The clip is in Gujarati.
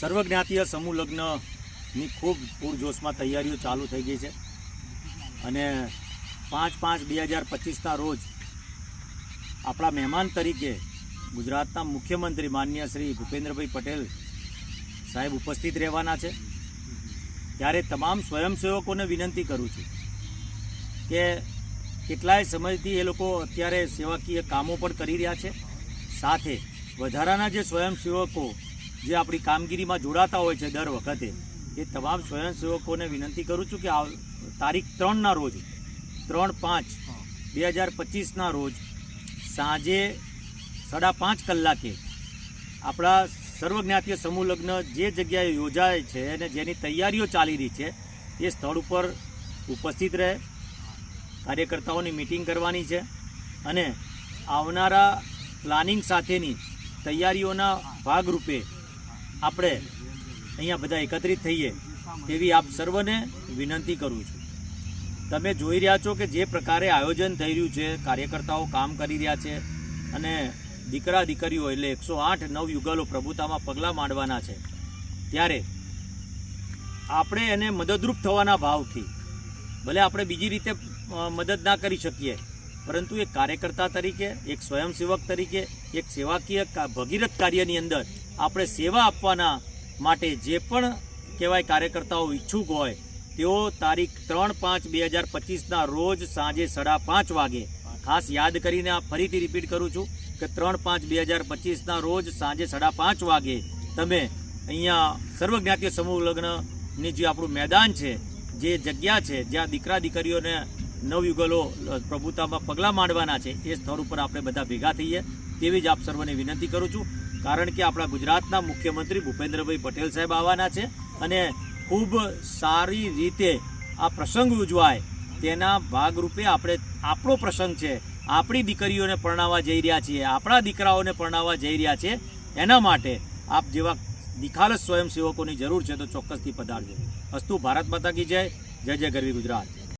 સર્વજ્ઞાતીય સમૂહ લગ્નની ખૂબ પૂરજોશમાં તૈયારીઓ ચાલુ થઈ ગઈ છે. અને પાંચ પાંચ બે હજાર પચીસના રોજ આપણા મહેમાન તરીકે ગુજરાતના મુખ્યમંત્રી માન્ય શ્રી ભૂપેન્દ્રભાઈ પટેલ સાહેબ ઉપસ્થિત રહેવાના છે. ત્યારે તમામ સ્વયંસેવકોને વિનંતી કરું છું કે કેટલાય સમયથી એ લોકો અત્યારે સેવાકીય કામો પણ કરી રહ્યા છે. સાથે વધારાના જે સ્વયંસેવકો જે આપણી કામગીરીમાં જોડાતા હોય છે દર વખતે, એ તમામ સ્વયંસેવકોને વિનંતી કરું છું કે આ તારીખ ત્રણના રોજ, ત્રણ પાંચ, બે હજાર પચીસના રોજ સાંજે સાડા પાંચ કલાકે આપણા સર્વજ્ઞાતીય સમૂહ લગ્ન જે જગ્યાએ યોજાય છે અને જેની તૈયારીઓ ચાલી રહી છે, એ સ્થળ ઉપર ઉપસ્થિત રહે, કાર્યકર્તાઓની મિટિંગ કરવાની છે અને આવનારા પ્લાનિંગ સાથેની તૈયારીઓના ભાગરૂપે આપણે અહીંયા બધા એકત્રિત થઈએ તેવી આપ સર્વને વિનંતી કરું છું. તમે જોઈ રહ્યા છો કે જે પ્રકારે આયોજન થઈ રહ્યું છે, કાર્યકર્તાઓ કામ કરી રહ્યા છે અને દીકરા દીકરીઓ એટલે એકસો આઠ નવ યુગલો પ્રભુતામાં પગલાં માંડવાના છે. ત્યારે આપણે એને મદદરૂપ થવાના ભાવથી, ભલે આપણે બીજી રીતે મદદ ના કરી શકીએ, પરંતુ એક કાર્યકર્તા તરીકે, એક સ્વયંસેવક તરીકે, એક સેવાકીય ભગીરથ કાર્યની અંદર આપણે સેવા આપવાના માટે જે પણ કહેવાય કાર્યકર્તાઓ ઈચ્છુક હોય, તેઓ તારીખ ત્રણ પાંચ બે હજાર પચીસના રોજ સાંજે સાડા પાંચ વાગે. ખાસ યાદ કરીને આ ફરીથી રિપીટ કરું છું કે ત્રણ પાંચ બે હજાર પચીસના રોજ સાંજે સાડા પાંચ વાગે તમે અહીંયા સર્વજ્ઞાતીય સમૂહ લગ્નની જે આપણું મેદાન છે, જે જગ્યા છે, જ્યાં દીકરા દીકરીઓને નવયુગલો પ્રભુતામાં પગલાં માંડવાના છે, એ સ્થળ ઉપર આપણે બધા ભેગા થઈએ. તેવી જ આપ સર્વને વિનંતી કરું છું. કારણ કે આપણા ગુજરાતના મુખ્યમંત્રી ભૂપેન્દ્રભાઈ પટેલ સાહેબ આવવાના છે અને ખૂબ સારી રીતે આ પ્રસંગ ઉજવાય તેના ભાગરૂપે આપણે આપણો પ્રસંગ છે. આપણી દીકરીઓને પરણાવવા જઈ રહ્યા છીએ, આપણા દીકરાઓને પરણાવવા જઈ રહ્યા છે. એના માટે આપ જેવા નિખાલસ સ્વયંસેવકોની જરૂર છે તો ચોક્કસથી પધારજો. અસ્તુ, ભારત માતા કી જય. જય જય ગરવી ગુજરાત.